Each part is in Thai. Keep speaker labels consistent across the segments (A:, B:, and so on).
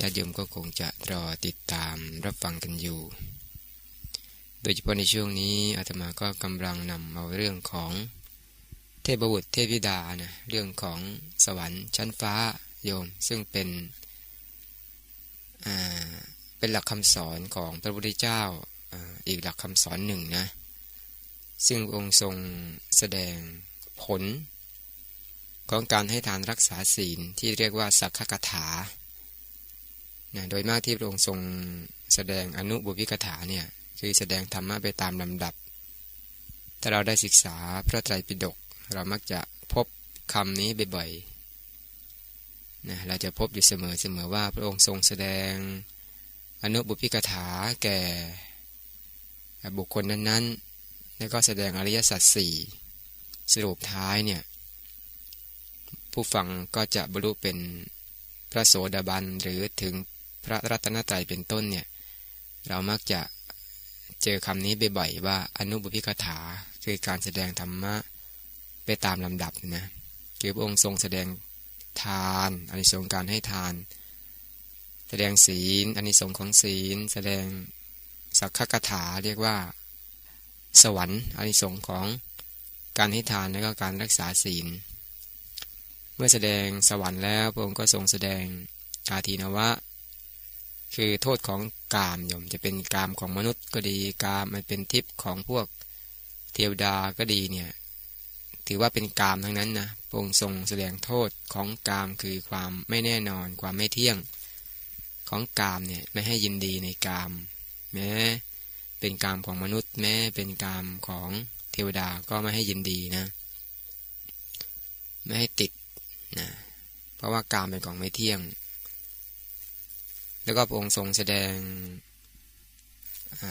A: ญาติโยมก็คงจะรอติดตามรับฟังกันอยู่ โดยเฉพาะในช่วงนี้อาตมาก็กำลังนำเอาเรื่องของเทพบุตรเทพธิดานะเรื่องของสวรรค์ชั้นฟ้าโยม ซึ่งเป็นเป็นหลักคำสอนของพระพุทธเจ้าอีกหลักคำสอนหนึ่งนะซึ่งองค์ทรงแสดงผล ของการให้ทานรักษาศีลที่เรียกว่าสักขกถา นะโดยมากที่พระองค์ทรงแสดงอนุบุพิกถาเนี่ยคือแสดงธรรมะไปตามลำดับ ถ้าเราได้ศึกษาพระไตรปิฎกเรามักจะพบคำนี้บ่อยๆนะเราจะพบอยู่เสมอเสมอว่าพระองค์ทรงแสดงอนุบุพิกถาแก่บุคคลนั้นๆ แล้วก็แสดงอริยสัจสี่สรุปท้ายเนี่ยผู้ฟังก็จะบรรลุเป็นพระโสดาบันหรือถึง พระรัตนตรัยเป็นต้นเนี่ยเรามักจะเจอคำนี้บ่อยๆว่าอนุบุพิกถาคือการแสดงธรรมะไปตามลำดับนะคือพระองค์ทรงแสดงทานอานิสงส์การให้ทาน แสดงศีลอานิสงส์ของศีล แสดงสักขกถาเรียกว่า สวรรค์อานิสงส์ของการให้ทานและก็การรักษาศีล เมื่อแสดงสวรรค์แล้วพระองค์ก็ทรงแสดงอาทีนวะ คือโทษของกามโยมจะเป็นกามของมนุษย์ก็ดีกามมันเป็นทิพย์ของพวกเทวดาก็ดีเนี่ยถือว่าเป็นกามทั้งนั้นนะพรงทรงแสดงโทษของกามคือความไม่แน่นอนความไม่เที่ยง ของกามเนี่ยไม่ให้ยินดีในกาม แม้เป็นกามของมนุษย์ แม้เป็นกามของเทวดาก็ไม่ให้ยินดีนะ ไม่ให้ติดนะเพราะว่ากามเป็นของไม่เที่ยง แล้วก็พระองค์ทรงแสดง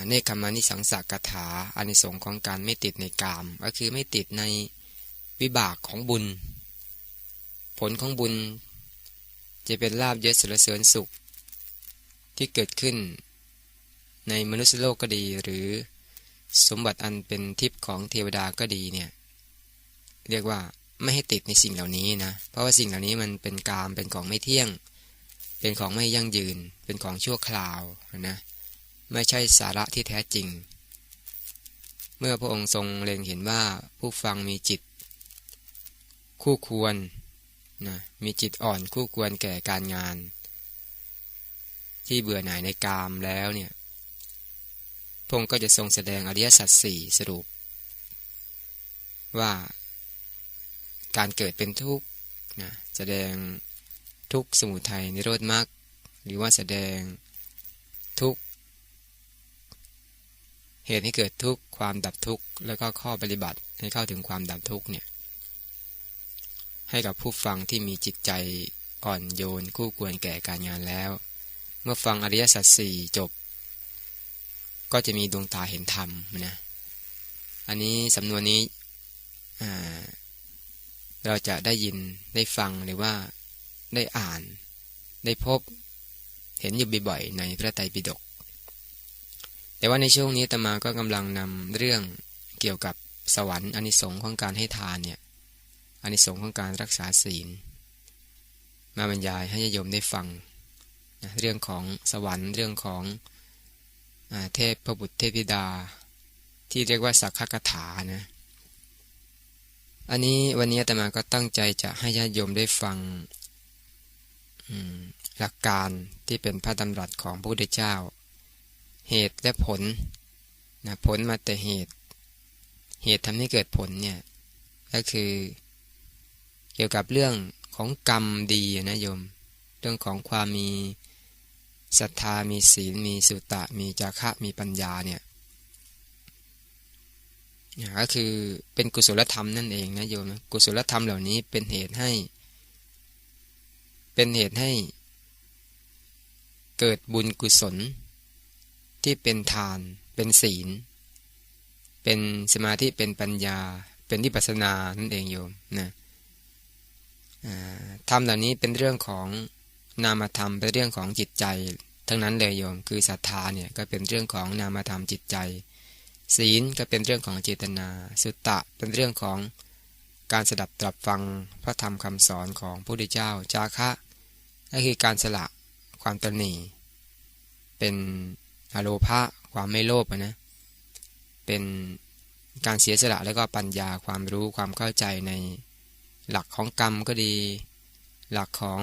A: เนคขมานิสังสกถาอานิสงส์ของการไม่ติดในกาม ก็คือไม่ติดในวิบากของบุญ ผลของบุญจะเป็นลาบยศสรเสริญสุข ที่เกิดขึ้นในมนุษย์โลกก็ดีหรือสมบัติอันเป็นทิพย์ของเทวดาก็ดีเนี่ยเรียกว่าไม่ให้ติดในสิ่งเหล่านี้นะ เพราะว่าสิ่งเหล่านี้มันเป็นกามเป็นของไม่เที่ยง เป็นของไม่ยั่งยืน เป็นของชั่วคราวนะ ไม่ใช่สาระที่แท้จริง เมื่อพระองค์ทรงเล็งเห็นว่าผู้ฟังมีจิต คู่ควรนะมีจิตอ่อนคู่ควรแก่การงาน ที่เบื่อหน่ายในกามแล้วเนี่ยพระองค์ก็จะทรงแสดงอริยสัจสี่สรุป ว่า การเกิดเป็นทุกข์นะแสดง ทุกสมุทัยนิโรธมรรคหรือว่าแสดงทุกเหตุให้เกิดทุกความดับทุกแล้วก็ข้อปฏิบัติให้เข้าถึงความดับทุกเนี่ยให้กับผู้ฟังที่มีจิตใจอ่อนโยนคู่ควรแก่การงานแล้ว เมื่อฟังอริยสัจสี่จบ ก็จะมีดวงตาเห็นธรรมนะอันนี้สำนวนนี้เราจะได้ยินได้ฟังหรือว่า ได้อ่าน ได้พบ เห็นอยู่บ่อยๆในพระไตรปิฎกแต่ว่าในช่วงนี้ตมาก็กำลังนำเรื่องเกี่ยวกับสวรรค์อนิสงค์ของการให้ทานเนี่ยอนิสงค์ของการรักษาศีล มาบรรยายให้โยมได้ฟังนะเรื่องของสวรรค์เรื่องของอเทพพระบุตรเทพิดา ที่เรียกว่าสักขกถานะอันนี้วันนี้ตมาก็ตั้งใจจะให้ญาติโยมได้ฟัง หลักการที่เป็นพระดำรัสของพระพุทธเจ้า เหตุและผลนะผลมาแต่เหตุ เหตุทำให้เกิดผลเนี่ยก็คือ เกี่ยวกับเรื่องของกรรมดีนะโยม เรื่องของความมีศรัทธามีศีล มีสุตะ มีจาระมีปัญญาเนี่ยก็คือเป็นกุศลธรรมนั่นเองนะโยมกุศลธรรมเหล่านี้เป็นเหตุให้ เป็นเหตุให้ เกิดบุญกุศล ที่เป็นทาน เป็นศีล เป็นสมาธิเป็นปัญญา เป็นวิปัสสนานั่นเองโยมนะธรรมเหล่านี้เป็นเรื่องของนามธรรมเป็นเรื่องของจิตใจ ทั้งนั้นเลยโยมคือศรัทธาเนี่ยก็เป็นเรื่องของนามธรรมจิตใจ ศีลก็เป็นเรื่องของเจตนา สุตตะเป็นเรื่องของการสดับตรับฟังพระธรรมคำสอนของพระพุทธเจ้า จาคะ ก็คือการสละความตนีเป็นอโลภะความไม่โลภนะเป็นการเสียสละแล้วก็ปัญญาความรู้ความเข้าใจในหลักของกรรมก็ดี หลักของ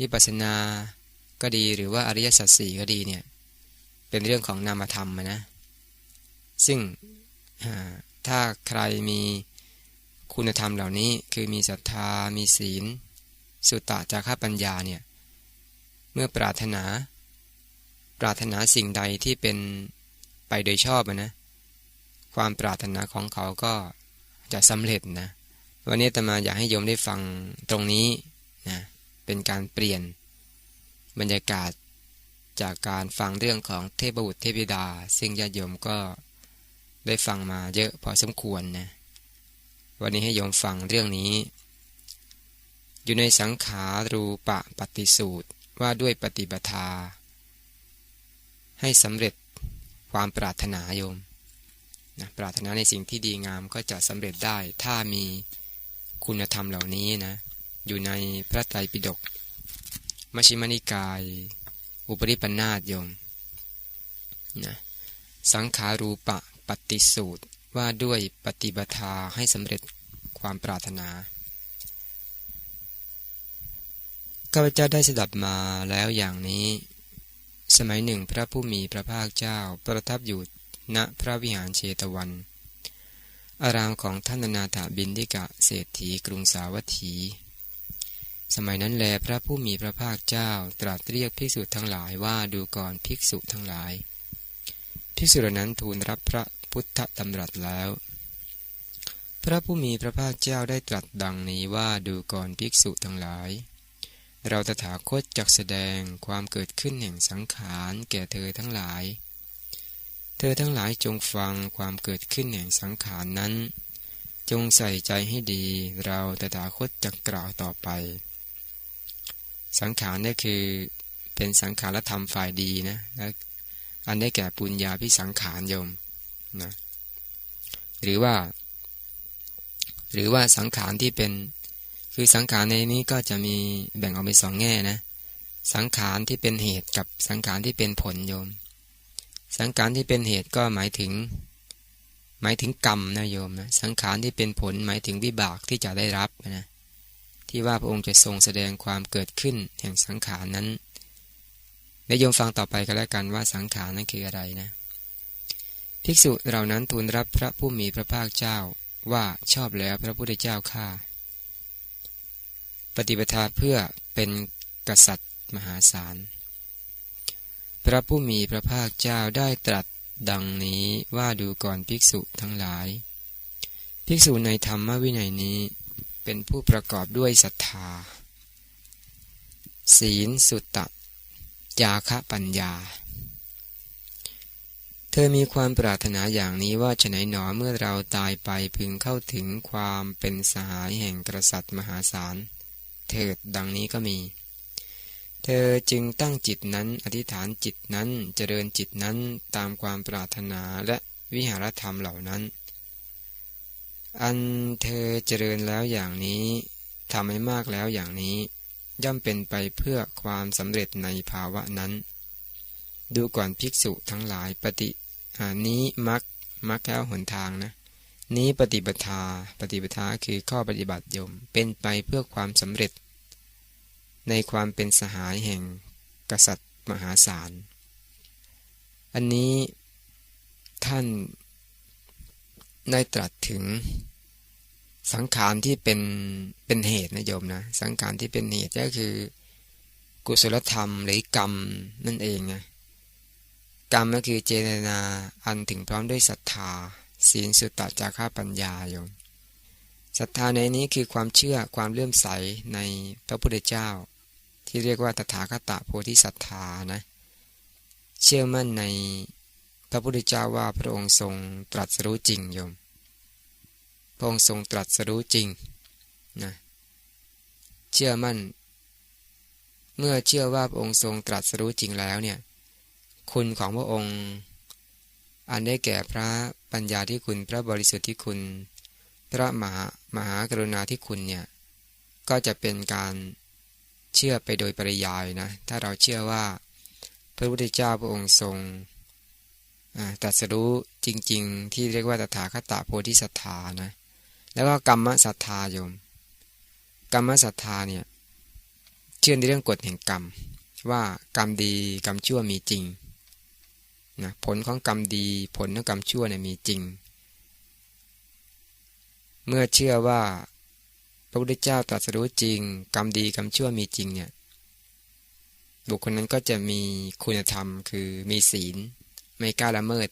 A: วิปัสสนาก็ดีหรือว่าอริยสัจสี่ก็ดีเนี่ยเป็นเรื่องของนามธรรมนะซึ่งถ้าใครมีคุณธรรมเหล่านี้คือมีศรัทธามีศีล สุตตะจาระปัญญาเนี่ยเมื่อปรารถนา ปรารถนาสิ่งใดที่เป็นไปโดยชอบนะความปรารถนาของเขาก็จะสำเร็จนะวันนี้ตมาอยากให้โยมได้ฟังตรงนี้นะเป็นการเปลี่ยนบรรยากาศจากการฟังเรื่องของเทพบุตรเทพิดา ซึ่งญาติโยมก็ได้ฟังมาเยอะพอสมควรนะวันนี้ให้โยมฟังเรื่องนี้ อยู่ในสังขารูปะปฏิสูตรว่าด้วยปฏิบัติาให้สำเร็จความปรารถนาโยมนะปรารถนาในสิ่งที่ดีงามก็จะสำเร็จได้ถ้ามีคุณธรรมเหล่านี้นะอยู่ในพระไตรปิฎกมชิมนิกาย อุปริปันาตโยมนะสังขารูปะปฏิสูตรว่าด้วยปฏิบัติให้สำเร็จความปรารถนา ข้าพเจ้าได้สดับมาแล้วอย่างนี้ สมัยหนึ่งพระผู้มีพระภาคเจ้าประทับอยู่ณพระวิหารเชตวัน อารามของท่านนาถาบินทิกะเศรษฐีกรุงสาวัตถี สมัยนั้นแลพระผู้มีพระภาคเจ้าตรัสเรียกภิกษุทั้งหลายว่าดูก่อนภิกษุทั้งหลาย ภิกษุนั้นทูลรับพระพุทธดำรัสแล้ว พระผู้มีพระภาคเจ้าได้ตรัสดังนี้ว่าดูก่อนภิกษุทั้งหลาย เราตถาคตจักแสดงความเกิดขึ้นแห่งสังขารแก่เธอทั้งหลาย เธอทั้งหลายจงฟังความเกิดขึ้นแห่งสังขารนั้น จงใส่ใจให้ดี เราตถาคตจักกล่าวต่อไป สังขารนี่คือเป็นสังขารธรรมฝ่ายดีนะและอันได้แก่ปุญญาพิสังขารโยมนะหรือว่า หรือว่าสังขารที่เป็น คือสังขารในนี้ก็จะมีแบ่งออกเป็นสองแง่นะ สังขารที่เป็นเหตุกับสังขารที่เป็นผลโยม สังขารที่เป็นเหตุก็หมายถึง หมายถึงกรรมนะโยมนะสังขารที่เป็นผลหมายถึงวิบากที่จะได้รับนะที่ว่าพระองค์จะทรงแสดงความเกิดขึ้นแห่งสังขารนั้นและโยมฟังต่อไปก็แล้วกันว่าสังขารนั้นคืออะไรนะ ภิกษุเหล่านั้นทูลรับพระผู้มีพระภาคเจ้าว่าชอบแล้วพระพุทธเจ้าข้า ปฏิปทาเพื่อเป็นกษัตริย์มหาศาล พระผู้มีพระภาคเจ้าได้ตรัสดังนี้ว่าดูก่อนภิกษุทั้งหลาย ภิกษุในธรรมวินัยนี้เป็นผู้ประกอบด้วยศรัทธา ศีลสุตตะ จาคะปัญญา เธอมีความปรารถนาอย่างนี้ว่าฉะไหนหนอเมื่อเราตายไปพึงเข้าถึงความเป็นสหายแห่งกษัตริย์มหาศาล เถิดดังนี้ก็มี เธอจึงตั้งจิตนั้นอธิษฐานจิตนั้นเจริญจิตนั้นตามความปรารถนาและวิหารธรรมเหล่านั้น อันเธอเจริญแล้วอย่างนี้ทำให้มากแล้วอย่างนี้ ย่อมเป็นไปเพื่อความสำเร็จในภาวะนั้น ดูก่อนภิกษุทั้งหลายปฏิอนี้มักมักแล้วหนทางนะ นี้ปฏิบัติาปฏิบัติาคือข้อปฏิบัติยม เป็นไปเพื่อความสำเร็จ ในความเป็นสหายแห่งกษัตริย์มหาศาล อันนี้ท่านได้ตรัสถึงสังขารที่เป็นเป็นเหตุนะโยมนะ สังขารที่เป็นเหตุก็คือ กุศลธรรมหรือกรรมนั่นเองนะกรรมก็คือเจตนาอันถึงพร้อมด้วยศรัทธา ศีลสุตตะจาระปัญญาโยมศรัทธาในนี้คือความเชื่อความเลื่อมใสในพระพุทธเจ้า ที่เรียกว่าตถาคตโพธิศรัทธานะ เชื่อมั่นในพระพุทธเจ้าว่าพระองค์ทรงตรัสรู้จริงโยม พระองค์ทรงตรัสรู้จริงนะเชื่อมั่น เมื่อเชื่อว่าพระองค์ทรงตรัสรู้จริงแล้วเนี่ย คุณของพระองค์ อันได้แก่พระปัญญาที่คุณพระบริสุทธิ์ที่คุณ พระมหามหากรุณาที่คุณเนี่ย ก็จะเป็นการ เชื่อไปโดยปริยายนะ ถ้าเราเชื่อว่าพระพุทธเจ้าพระองค์ทรงตรัสรู้จริง ๆ ที่เรียกว่าตถาคตโพธิสัตธานะ แล้วก็กรรมศรัทธาโยม กรรมศรัทธาเนี่ยเชื่อในเรื่องกฎแห่งกรรม ว่ากรรมดีกรรมชั่วมีจริงนะผลของกรรมดีผลของกรรมชั่วเนี่ยมีจริง เมื่อเชื่อว่า พระพุทธเจ้าตรัสรู้จริง กรรมดีกรรมชั่วมีจริงเนี่ยบุคคลนั้นก็จะมีคุณธรรมคือมีศีล ไม่กล้าละเมิด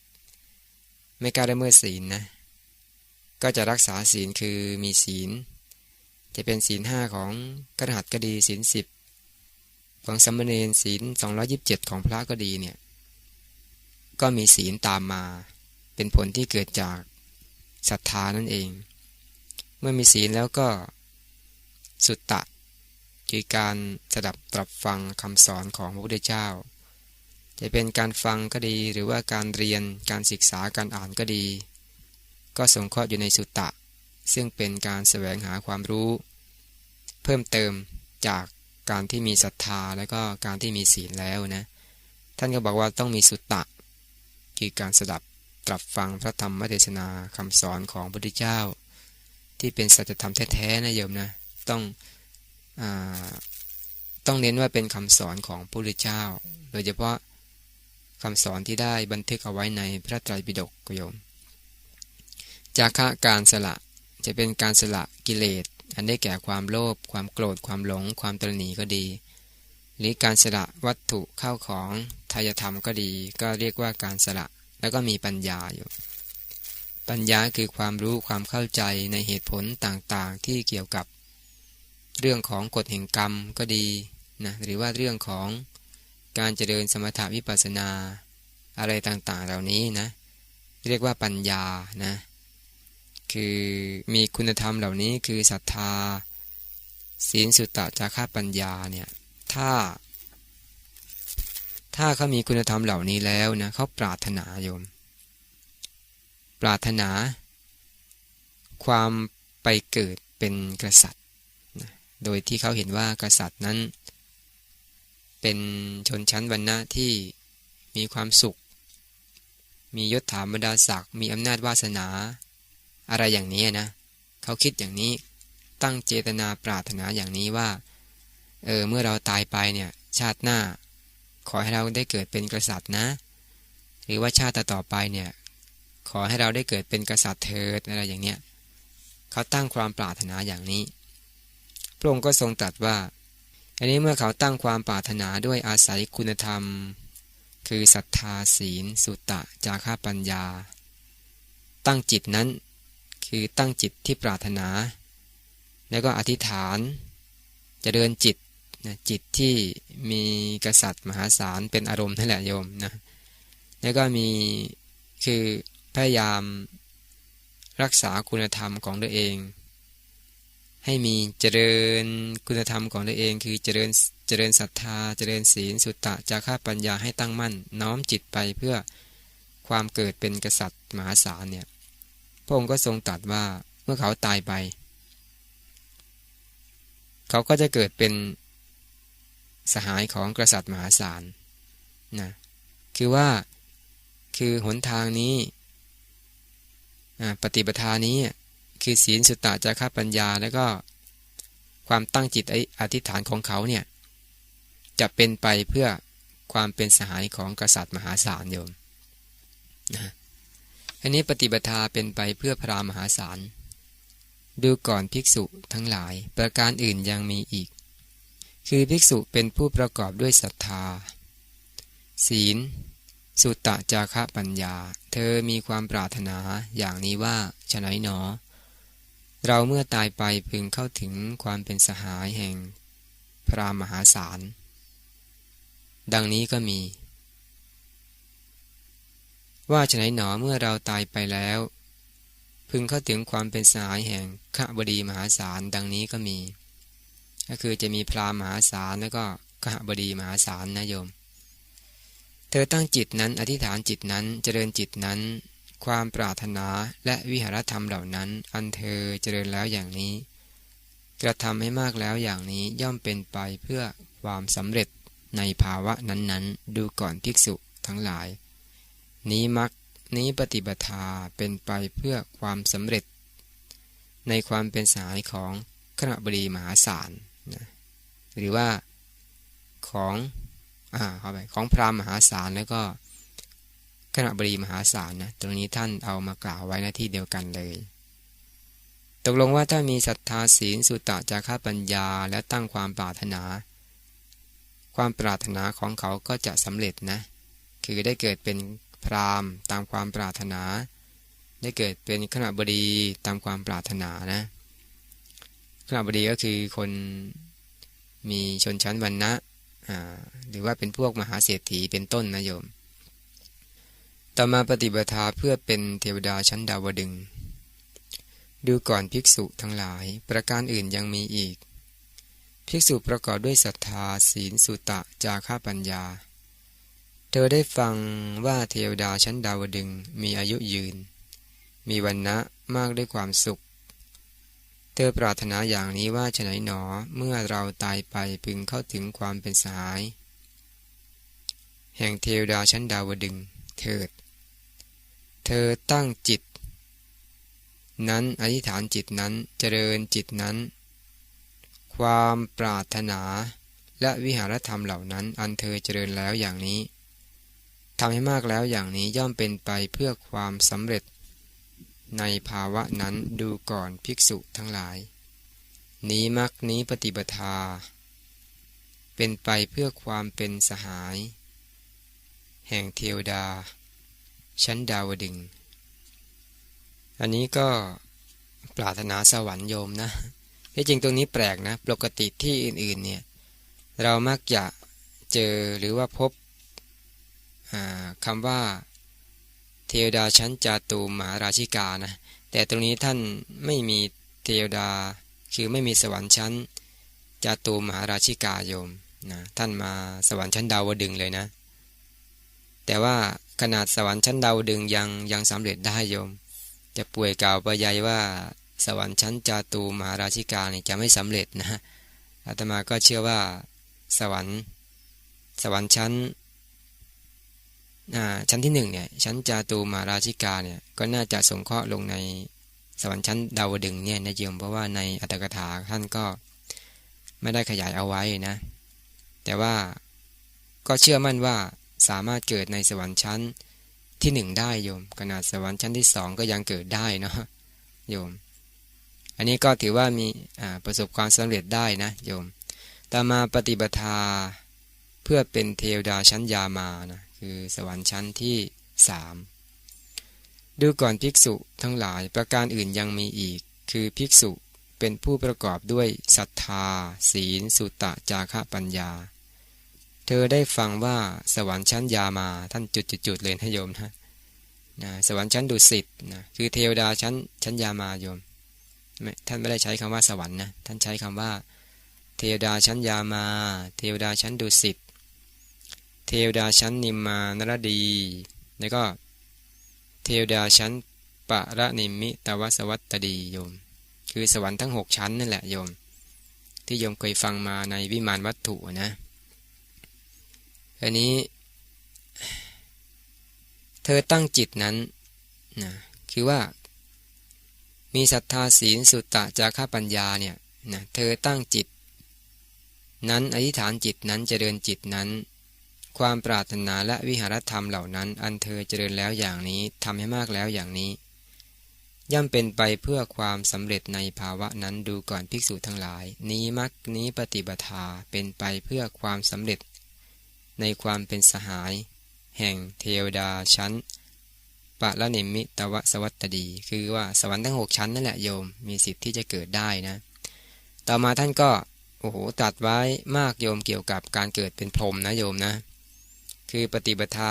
A: ไม่กล้าละเมิดศีลนะก็จะรักษาศีลคือมีศีล จะเป็นศีลห้าของกระหัตก็ดีศีลสิบของสัมมเนนศีลสองยิบเจ็ดของพระก็ดีเนี่ยก็มีศีลตามมา เป็นผลที่เกิดจากศรัทธานั่นเอง เมื่อมีศีลแล้วก็ สุตตะ คือการสดับตรับฟังคำสอนของพระพุทธเจ้า จะเป็นการฟังก็ดีหรือว่าการเรียนการศึกษาการอ่านก็ดี ก็สงเคราะห์อยู่ในสุตตะ ซึ่งเป็นการแสวงหาความรู้ เพิ่มเติมจากการที่มีศรัทธาและก็การที่มีศีลแล้วนะท่านก็บอกว่าต้องมีสุตตะ คือการสดับตรับฟังพระธรรมเทศนาคำสอนของพระพุทธเจ้า ที่เป็นสัจธรรมแท้ๆนะโยมนะ ต้องอต้องเน้นว่าเป็นคำสอนของพระพุทธเจ้า โดยเฉพาะคำสอนที่ได้บันทึกเอาไว้ในพระไตรปิฎกโยม จากะการสละจะเป็นการสละกิเลส อันได้แก่ความโลภความโกรธความหลง ความตรณีก็ดี หรือการสละวัตถุเข้าของทายธรรมก็ดี ก็เรียกว่าการสละแล้วก็มีปัญญาอยู่ ปัญญาคือความรู้ความเข้าใจในเหตุผลต่างๆ ที่เกี่ยวกับ เรื่องของกฎแห่งกรรมก็ดีนะหรือว่าเรื่องของการเจริญสมถาวิปัสนา อะไรต่างๆ เหล่านี้นะเรียกว่าปัญญานะคือมีคุณธรรมเหล่านี้คือศรัทธา ศีลสุตตะจาระปัญญาเนี่ยถ้า ถ้าเขามีคุณธรรมเหล่านี้แล้วนะเขาปรารถนาโยม ปรารถนา ความไปเกิดเป็นกษัตริย์ โดยที่เขาเห็นว่ากษัตริย์นั้น เป็นชนชั้นวรรณะที่มีความสุข มียศถาบรรดาศักดิ์มีอำนาจวาสนา อะไรอย่างนี้นะ เขาคิดอย่างนี้ตั้งเจตนาปรารถนาอย่างนี้ว่า เออ เมื่อเราตายไปเนี่ย ชาติหน้า ขอให้เราได้เกิดเป็นกษัตริย์นะ หรือว่าชาติต่อไปเนี่ย ขอให้เราได้เกิดเป็นกษัตริย์เถิดอะไรอย่างเนี้ยเขาตั้งความปรารถนาอย่างนี้ พระองค์ก็ทรงตรัสว่า อันนี้เมื่อเขาตั้งความปรารถนาด้วยอาศัยคุณธรรม คือศรัทธาศีล สุตตะจาค่าปัญญา ตั้งจิตนั้น คือตั้งจิตที่ปรารถนา แล้วก็อธิษฐานจะเดินจิตนะจิตที่มีกษัตริย์มหาศาลเป็นอารมณ์นั่นแหละโยมนะแล้วก็มีคือพยายามรักษาคุณธรรมของตัวเอง ให้มีเจริญคุณธรรมของตัวเอง คือเจริญเจริญศรัทธา เจริญศีลสุตตะจาค่าปัญญาให้ตั้งมั่น น้อมจิตไปเพื่อความเกิดเป็นกษัตริย์มหาศาลเนี่ยพระองค์ก็ทรงตรัสว่าเมื่อเขาตายไป เขาก็จะเกิดเป็นสหายของกษัตริย์มหาศาลนะคือว่าคือหนทางนี้ปฏิปทานี้ คือศีลสุตตะจาระปัญญาแล้วก็ความตั้งจิตอธิษฐานของเขาเนี่ยจะเป็นไปเพื่อความเป็นสหายของกษัตริย์มหาศาลโยมนะอันนี้ปฏิบัติเป็นไปเพื่อพระมหาศาล ดูก่อนภิกษุทั้งหลายประการอื่นยังมีอีก คือภิกษุเป็นผู้ประกอบด้วยศรัทธา ศีล สุตตะจาระปัญญา เธอมีความปรารถนาอย่างนี้ว่าฉะไหนหนอ เราเมื่อตายไปพึงเข้าถึงความเป็นสหายแห่งพระมหาศาล ดังนี้ก็มี ว่าฉะไหนหนอเมื่อเราตายไปแล้ว พึงเข้าถึงความเป็นสหายแห่งขบดีมหาศาล ดังนี้ก็มี ก็คือจะมีพรามมหาศาลแล้วก็ขบดีมหาศาลนะโยม เธอตั้งจิตนั้นอธิษฐานจิตนั้นเจริญจิตนั้น ความปรารถนาและวิหารธรรมเหล่านั้น อันเธอเจริญแล้วอย่างนี้ กระทำให้มากแล้วอย่างนี้ย่อมเป็นไปเพื่อความสำเร็จในภาวะนั้นๆ ดูก่อนภิกษุทั้งหลาย นี้มักนี้ปฏิบัติเป็นไปเพื่อความสำเร็จ ในความเป็นสายของขณะบดีมหาศาลนะหรือว่าของอ่าเข้าไปของพรามมหาศาลแล้วก็ ขณะบดีมหาศาลนะตรงนี้ท่านเอามากล่าวไว้หน้าที่เดียวกันเลย ตกลงว่าถ้ามีศรัทธาศีลสุตตะจาระปัญญาและตั้งความปรารถนา ความปรารถนาของเขาก็จะสำเร็จนะ คือได้เกิดเป็นพรามตามความปรารถนา ได้เกิดเป็นขณะบดีตามความปรารถนานะขณะบดีก็คือคนมีชนชั้นวรรณะหรือว่าเป็นพวกมหาเศรษฐีเป็นต้นนะโยม ต่อมาปฏิบัติเพื่อเป็นเทวดาชั้นดาวดึง ดูก่อนภิกษุทั้งหลายประการอื่นยังมีอีก ภิกษุประกอบด้วยศรัทธาศีลสุตะ จาค่าปัญญา เธอได้ฟังว่าเทวดาชั้นดาวดึงมีอายุยืน มีวันนะมากด้วยความสุข เธอปรารถนาอย่างนี้ว่าฉไหนหนอเมื่อเราตายไปพึงเข้าถึงความเป็นสาย แห่งเทวดาชั้นดาวดึง เถิด เธอตั้งจิต นั้นอธิษฐานจิตนั้นเจริญจิตนั้น ความปรารถนาและวิหารธรรมเหล่านั้น อันเธอเจริญแล้วอย่างนี้ทำให้มากแล้วอย่างนี้ย่อมเป็นไปเพื่อความสำเร็จ ในภาวะนั้นดูก่อนภิกษุทั้งหลาย นี้มักนี้ปฏิปทาเป็นไปเพื่อความเป็นสหาย แห่งเทวดา ชั้นดาวดึง อันนี้ก็ปรารถนาสวรรค์โยมนะที่จริงตรงนี้แปลกนะ ปกติที่อื่นๆเนี่ยเรามักจะเจอหรือว่าพบคำว่า เทวดาชั้นจาตูมหาราชิกานะแต่ตรงนี้ท่านไม่มีเทวดาคือไม่มีสวรรค์ชั้นจาตูมหาราชิกาโยมนะท่านมาสวรรค์ชั้นดาวดึงเลยนะ แต่ว่าขนาดสวรรค์ชั้นดาวดึงยังยังสำเร็จได้โยม จะป่วยกล่าวประยายว่าสวรรค์ชั้นจาตูมหาราชิกาเนี่ยจะไม่สำเร็จนะฮะอาตมาก็เชื่อว่าสวรรค์ สวรรค์ชั้นชั้นที่หนึ่งเนี่ยชั้นจาตูมหาราชิกาเนี่ยก็น่าจะสงเคราะห์ลงในสวรรค์ชั้นดาวดึงเนี่ยนะโยมเพราะว่าในอัตถกถาท่านก็ไม่ได้ขยายเอาไว้นะ แต่ว่าก็เชื่อมั่นว่า สามารถเกิดในสวรรค์ชั้นที่หนึ่งได้โยม ขนาดสวรรค์ชั้นที่สองก็ยังเกิดได้เนาะโยม อันนี้ก็ถือว่ามีประสบความสำเร็จได้นะโยมต่อมาปฏิบัติเพื่อเป็นเทวดาชั้นยามานะคือสวรรค์ชั้นที่สามดูก่อนภิกษุทั้งหลายประการอื่นยังมีอีก คือภิกษุเป็นผู้ประกอบด้วยศรัทธา ศีล สุตตะจาระปัญญา เธอได้ฟังว่าสวรรค์ชั้นยามาท่านจุดๆเลยนะโยมนะนะสวรรค์ชั้นดุสิตนะคือเทวดาชั้นชั้นยามาโยมท่านไม่ได้ใช้คำว่าสวรรค์นะท่านใช้คำว่า เทวดาชั้นยามา เทวดาชั้นดุสิตเทวดาชั้นนิมมานรดี แล้วก็เทวดาชั้นปะระนิมิตวสวัตตดีโยม คือสวรรค์ทั้งหกชั้นนั่นแหละโยม ที่โยมเคยฟังมาในวิมานวัตถุนะ อันนี้ เธอตั้งจิตนั้นนะคือว่า มีศรัทธาศีลสุตตะจาระปัญญาเนี่ยนะเธอตั้งจิต นั้นอธิษฐานจิตนั้นเจริญจิตนั้น ความปรารถนาและวิหารธรรมเหล่านั้น อันเธอเจริญแล้วอย่างนี้ทำให้มากแล้วอย่างนี้ ย่อมเป็นไปเพื่อความสำเร็จในภาวะนั้นดูก่อนภิกษุทั้งหลาย นี้มักนี้ปฏิบัติเป็นไปเพื่อความสำเร็จ ในความเป็นสหาย แห่งเทวดาชั้นปะละเนมิตวสวัตดี คือว่าสวรรค์ทั้งหกชั้นนั่นแหละโยมมีสิทธิ์ที่จะเกิดได้นะ ต่อมาท่านก็โอ้โหตัดไว้มากโยมเกี่ยวกับการเกิดเป็นพรหมนะโยมนะ คือปฏิบัติ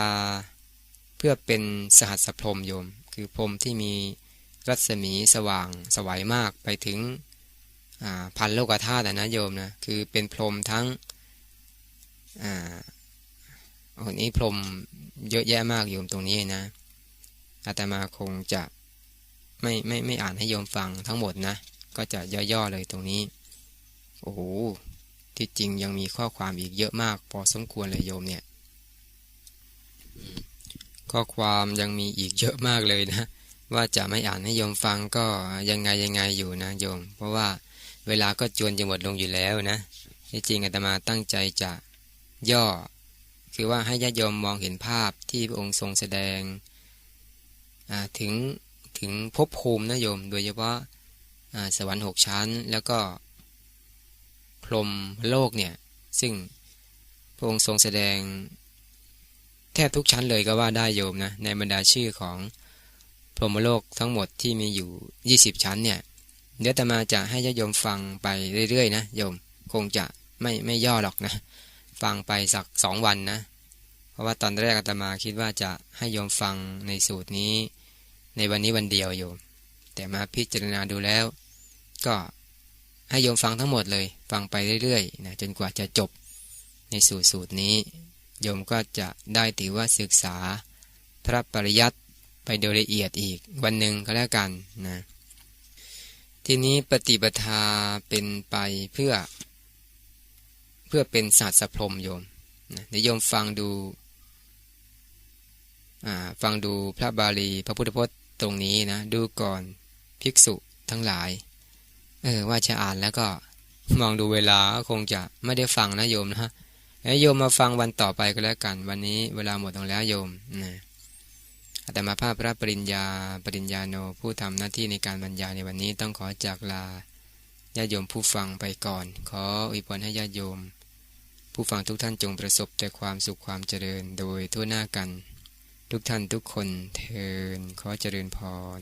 A: เพื่อเป็นสหัสพรหมโยม คือพรหมที่มีรัศมีสว่างสวัยมากไปถึงพันโลกธาตุนะโยมนะ คือเป็นพรหมทั้งอ่า โอ้นี้พรมเยอะแยะมากโยมตรงนี้นะอาตมาคงจะไม่ไม่ไม่อ่านให้โยมฟังทั้งหมดนะ ก็จะย่อๆเลยตรงนี้ โอ้โห ที่จริงยังมีข้อความอีกเยอะมาก พอสมควรเลยโยมเนี่ย ข้อความยังมีอีกเยอะมากเลยนะ ว่าจะไม่อ่านให้โยมฟังก็ยังไงยังไงอยู่นะโยม เพราะว่าเวลาก็จวนจะหมดลงอยู่แล้วนะ ที่จริงอาตมาตั้งใจจะย่อ คือว่าให้ญาติโยมมองเห็นภาพที่พระองค์ทรงแสดงถึงถึงภพภูมินะโยม โดยเฉพาะสวรรค์หกชั้น แล้วก็พรหมโลกเนี่ย ซึ่งพระองค์ทรงแสดงแทบทุกชั้นเลยก็ว่าได้โยมนะ ในบรรดาชื่อของพรหมโลกทั้งหมดที่มีอยู่ 20 ชั้นเนี่ย เดี๋ยวตมาจะให้ญาติโยมฟังไปเรื่อยๆนะโยม คงจะไม่ไม่ย่อหรอกนะ ฟังไปสักสองวันนะ ราะว่าตอนแรกอาตมาคิดว่าจะให้โยมฟังในสูตรนี้ ในวันนี้วันเดียวโยม แต่มาพิจารณาดูแล้ว ก็ให้โยมฟังทั้งหมดเลย ฟังไปเรื่อยๆนะจนกว่าจะจบในสูตรสูตรนี้ โยมก็จะได้ถือว่าศึกษาพระปริยัติไปโดยละเอียดอีกวันหนึ่งก็แล้วกันนะทีนี้ปฏิปทาเป็นไปเพื่อ เพื่อเป็นศาสตร์สพรมโยมนะเดี๋ยวโยมฟังดู ฟังดูพระบาลีพระพุทธพจน์ตรงนี้นะ ดูก่อนภิกษุทั้งหลาย เออว่าจะอ่านแล้วก็มองดูเวลาคงจะไม่ได้ฟังนะโยมนะฮะโยมมาฟังวันต่อไปก็แล้วกัน วันนี้เวลาหมดลงแล้วโยมนะแต่มาภาพพระปริญญาปริญญาโนผู้ทำหน้าที่ในการบรรยายในวันนี้ต้องขอจากลาญาติโยมผู้ฟังไปก่อน ขออวยพรให้ญาติโยม ผู้ฟังทุกท่านจงประสบแต่ความสุขความเจริญโดยทั่วหน้ากัน ทุกท่านทุกคนเทินขอเจริญพร